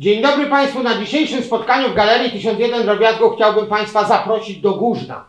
Dzień dobry Państwu. Na dzisiejszym spotkaniu w Galerii 1001 Drobiazgów chciałbym Państwa zaprosić do Górzna.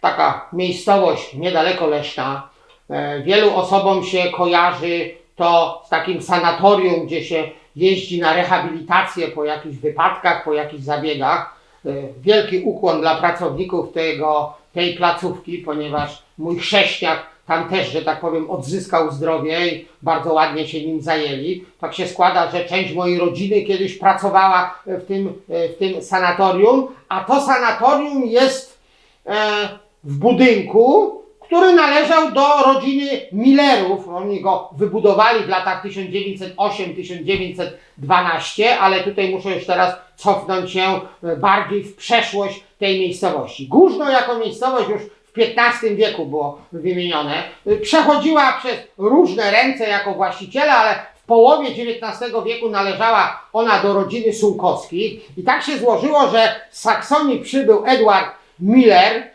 Taka miejscowość niedaleko Leszna. E, Wielu osobom się kojarzy to z takim sanatorium, gdzie się jeździ na rehabilitację po jakichś wypadkach, po jakichś zabiegach. E, Wielki ukłon dla pracowników tego, tej placówki, ponieważ mój chrześniak tam też, że tak powiem, odzyskał zdrowie i bardzo ładnie się nim zajęli. Tak się składa, że część mojej rodziny kiedyś pracowała w tym, w tym sanatorium, a to sanatorium jest e, w budynku, który należał do rodziny Millerów. Oni go wybudowali w latach 1908-1912, ale tutaj muszę już teraz cofnąć się e, bardziej w przeszłość tej miejscowości. Górzno jako miejscowość już w XV wieku było wymienione. Przechodziła przez różne ręce jako właściciela, ale w połowie XIX wieku należała ona do rodziny Sułkowskich. I tak się złożyło, że z Saksonii przybył Edward Miller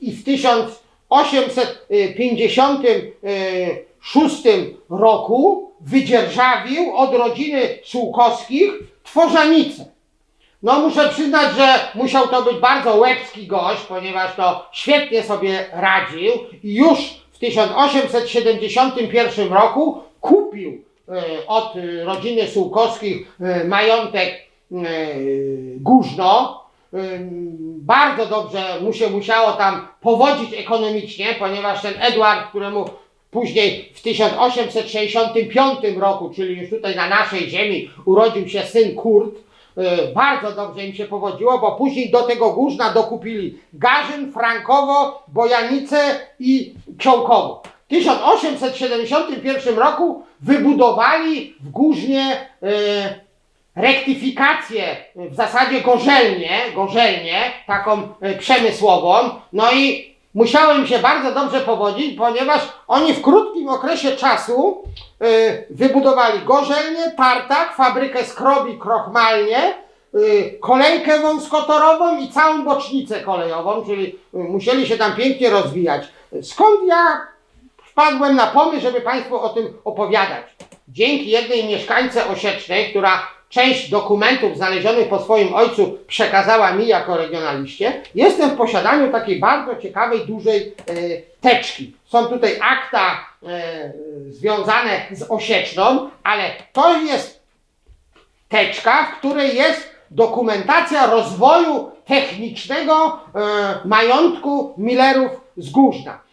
i w 1856 roku wydzierżawił od rodziny Sułkowskich Tworzanicę. No muszę przyznać, że musiał to być bardzo łebski gość, ponieważ to świetnie sobie radził i już w 1871 roku kupił e, od rodziny Sułkowskich e, majątek e, Górzno. Bardzo dobrze mu się musiało tam powodzić ekonomicznie, ponieważ ten Edward, któremu później w 1865 roku, czyli już tutaj na naszej ziemi, urodził się syn Kurt, bardzo dobrze im się powodziło, bo później do tego Górzna dokupili Garzyn, Frankowo, Bojanice i Kiołkowo. W 1871 roku wybudowali w Górznie y, rektyfikację, w zasadzie gorzelnię, gorzelnię, taką e, przemysłową, no i musiałem się bardzo dobrze powodzić, ponieważ oni w krótkim okresie czasu e, wybudowali gorzelnię, tartak, fabrykę skrobi, krochmalnię, e, kolejkę wąskotorową i całą bocznicę kolejową, czyli e, musieli się tam pięknie rozwijać. Skąd ja wpadłem na pomysł, żeby Państwu o tym opowiadać. Dzięki jednej mieszkańce Osiecznej, która część dokumentów znalezionych po swoim ojcu przekazała mi jako regionaliście, jestem w posiadaniu takiej bardzo ciekawej, dużej e, teczki. Są tutaj akta e, związane z Osieczną, ale to jest teczka, w której jest dokumentacja rozwoju technicznego e, majątku Millerów z Górzna.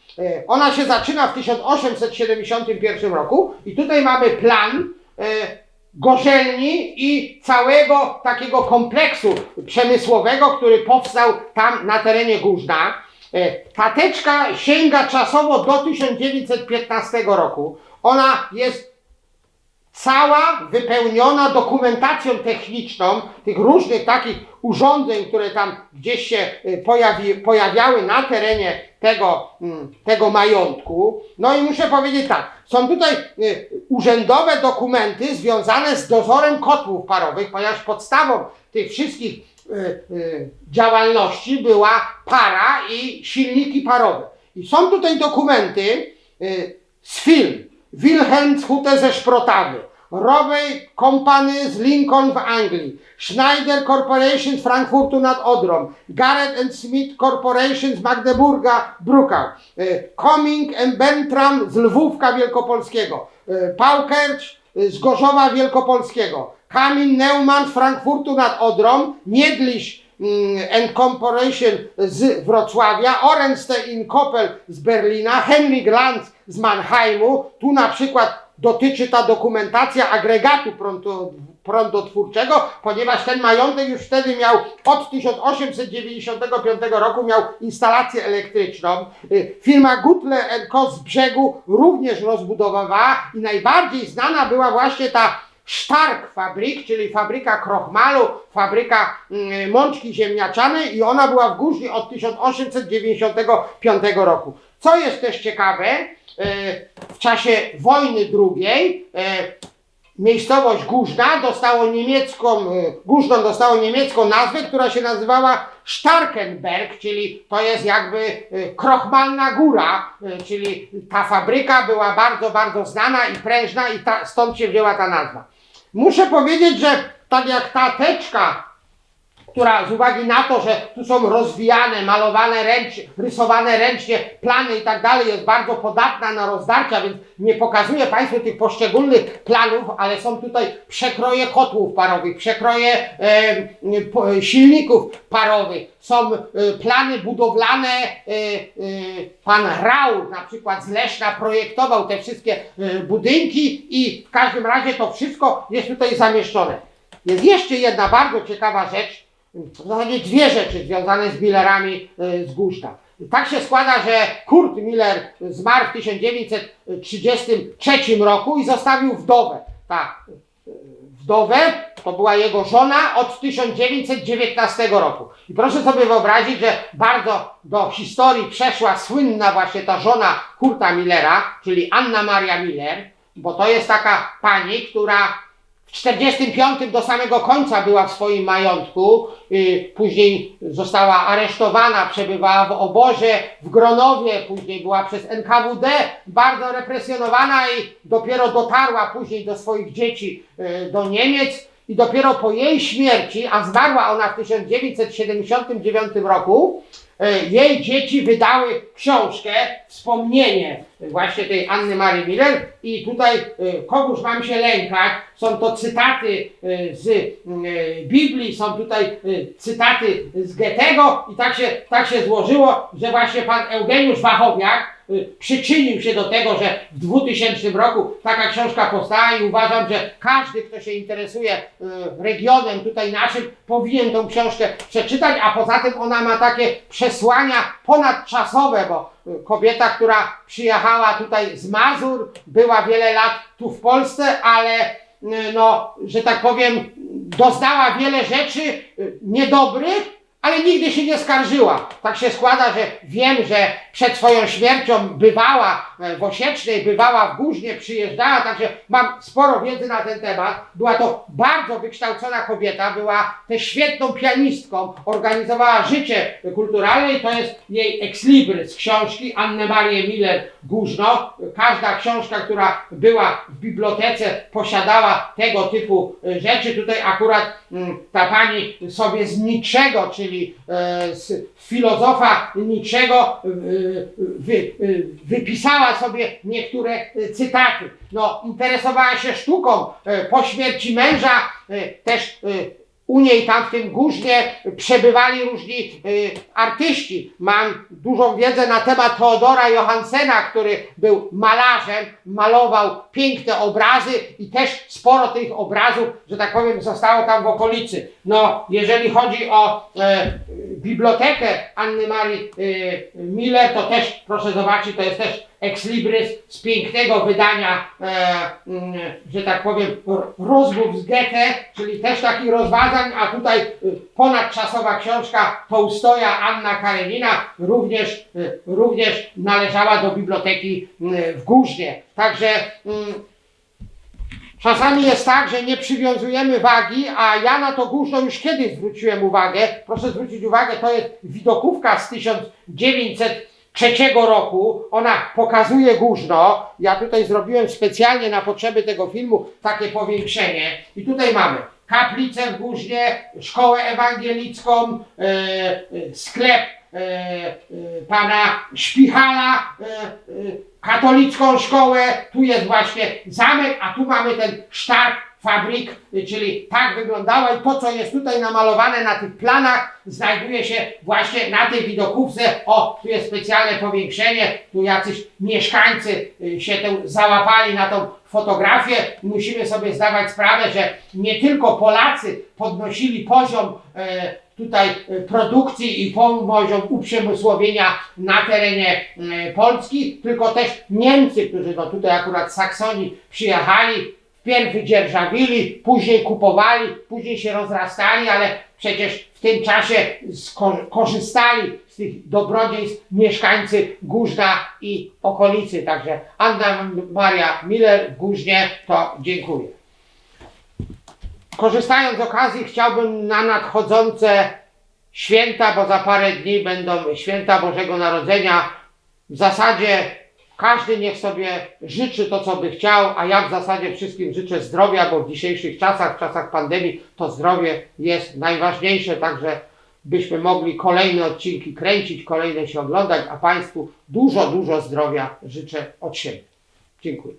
Ona się zaczyna w 1871 roku i tutaj mamy plan gorzelni i całego takiego kompleksu przemysłowego, który powstał tam na terenie Górzna. E, Ta teczka sięga czasowo do 1915 roku. Ona jest cała wypełniona dokumentacją techniczną tych różnych takich urządzeń, które tam gdzieś się y, pojawi, pojawiały na terenie tego, mm, tego majątku. No i muszę powiedzieć tak, są tutaj y, urzędowe dokumenty związane z dozorem kotłów parowych, ponieważ podstawą tych wszystkich y, działalności była para i silniki parowe. I są tutaj dokumenty z firm. Wilhelmshute ze Szprotawy, Robey Company z Lincoln w Anglii, Schneider Corporation z Frankfurtu nad Odrą, Garrett and Smith Corporation z Magdeburga Brukau, e, Coming and Bertram z Lwówka Wielkopolskiego, e, Paukercz e, z Gorzowa Wielkopolskiego, Kamil Neumann z Frankfurtu nad Odrą, Niedliś mm, and Corporation z Wrocławia, Orenstein Koppel z Berlina, Henrik Lanz z Mannheimu. Tu na przykład dotyczy ta dokumentacja agregatu prądotwórczego, ponieważ ten majątek już wtedy miał od 1895 roku miał instalację elektryczną. Y, Firma Gutle Co z brzegu również rozbudowywała i najbardziej znana była właśnie ta Stark Fabryk, czyli fabryka krochmalu, fabryka mm, mączki ziemniaczanej i ona była w Górznie od 1895 roku. Co jest też ciekawe, e, w czasie wojny drugiej e, miejscowość Górzna dostało niemiecką, e, Górzno dostało niemiecką nazwę, która się nazywała Starkenberg, czyli to jest jakby krochmalna góra, czyli ta fabryka była bardzo, bardzo znana i prężna i ta, stąd się wzięła ta nazwa. Muszę powiedzieć, że tak jak ta teczka, która z uwagi na to, że tu są rozwijane, malowane ręcznie, rysowane ręcznie plany i tak dalej, jest bardzo podatna na rozdarcia, więc nie pokazuję Państwu tych poszczególnych planów, ale są tutaj przekroje kotłów parowych, przekroje e, po, silników parowych, są e, plany budowlane, e, e, pan Raul na przykład z Leszna projektował te wszystkie e, budynki i w każdym razie to wszystko jest tutaj zamieszczone. Jest jeszcze jedna bardzo ciekawa rzecz, w zasadzie dwie rzeczy związane z Millerami e, z Guszta. Tak się składa, że Kurt Miller zmarł w 1933 roku i zostawił wdowę. Tak, e, wdowę, to była jego żona od 1919 roku. I proszę sobie wyobrazić, że bardzo do historii przeszła słynna właśnie ta żona Kurta Millera, czyli Anna Maria Miller, bo to jest taka pani, która 45 do samego końca była w swoim majątku, y, później została aresztowana, przebywała w obozie w Gronowie, później była przez NKWD bardzo represjonowana i dopiero dotarła później do swoich dzieci y, do Niemiec i dopiero po jej śmierci, a zmarła ona w 1979 roku, y, jej dzieci wydały książkę, wspomnienie właśnie tej Anny Marii Miller. I tutaj y, kogóż mam się lękać, są to cytaty y, z Biblii, są tutaj cytaty z Goethego. I tak się, tak się złożyło, że właśnie pan Eugeniusz Wachowiak przyczynił się do tego, że w 2000 roku taka książka powstała i uważam, że każdy, kto się interesuje y, regionem tutaj naszym, powinien tą książkę przeczytać, a poza tym ona ma takie przesłania ponadczasowe, bo y, kobieta, która przyjechała tutaj z Mazur, była wiele lat tu w Polsce, ale y, no, że tak powiem, doznała wiele rzeczy y, niedobrych, ale nigdy się nie skarżyła. Tak się składa, że wiem, że przed swoją śmiercią bywała e, w Osiecznej, bywała w Górznie, przyjeżdżała, także mam sporo wiedzy na ten temat. Była to bardzo wykształcona kobieta, była też świetną pianistką, organizowała życie kulturalne i to jest jej ex libris książki Anne Marie Miller Górzno. Każda książka, która była w bibliotece posiadała tego typu e, rzeczy. Tutaj akurat mm, ta pani sobie z niczego, czyli e, z filozofa niczego e, wy, e, wypisała sobie niektóre e, cytaty. No, interesowała się sztuką e, po śmierci męża, e, też e, u niej tam w tym górznie przebywali różni y, artyści. Mam dużą wiedzę na temat Teodora Johansena, który był malarzem, malował piękne obrazy i też sporo tych obrazów, że tak powiem, zostało tam w okolicy. No, jeżeli chodzi o e, bibliotekę Anny Marii e, Miller, to też proszę zobaczyć, to jest też ex libris z pięknego wydania, e, mm, że tak powiem, rozmów z Goethe, czyli też takich rozważań, a tutaj y, ponadczasowa książka Tołstoja Anna Karenina również, y, również należała do biblioteki y, w Górznie. Także mm, Czasami jest tak, że nie przywiązujemy wagi, a ja na to górno już kiedyś zwróciłem uwagę. Proszę zwrócić uwagę, to jest widokówka z 1903 roku. Ona pokazuje górzno. Ja tutaj zrobiłem specjalnie na potrzeby tego filmu takie powiększenie. I tutaj mamy kaplicę w Górznie, szkołę ewangelicką, e, e, sklep e, pana Szpichala, katolicką szkołę, tu jest właśnie zamek, a tu mamy ten sztark fabryk, czyli tak wyglądała i to, co jest tutaj namalowane na tych planach, znajduje się właśnie na tej widokówce. O, tu jest specjalne powiększenie, tu jacyś mieszkańcy y, się tu załapali na tą fotografię. Musimy sobie zdawać sprawę, że nie tylko Polacy podnosili poziom e, tutaj e, produkcji i poziom uprzemysłowienia na terenie e, Polski, tylko też Niemcy, którzy no tutaj akurat z Saksonii przyjechali, wpierw wydzierżawili, później kupowali, później się rozrastali, ale przecież w tym czasie korzystali z tych dobrodziejstw mieszkańcy Górzna i okolicy. Także Anna Maria Miller w Górznie to dziękuję. Korzystając z okazji chciałbym na nadchodzące święta, bo za parę dni będą święta Bożego Narodzenia. W zasadzie każdy niech sobie życzy to, co by chciał, a ja w zasadzie wszystkim życzę zdrowia, bo w dzisiejszych czasach, w czasach pandemii, to zdrowie jest najważniejsze, także byśmy mogli kolejne odcinki kręcić, kolejne się oglądać, a Państwu dużo, dużo zdrowia życzę od siebie. Dziękuję.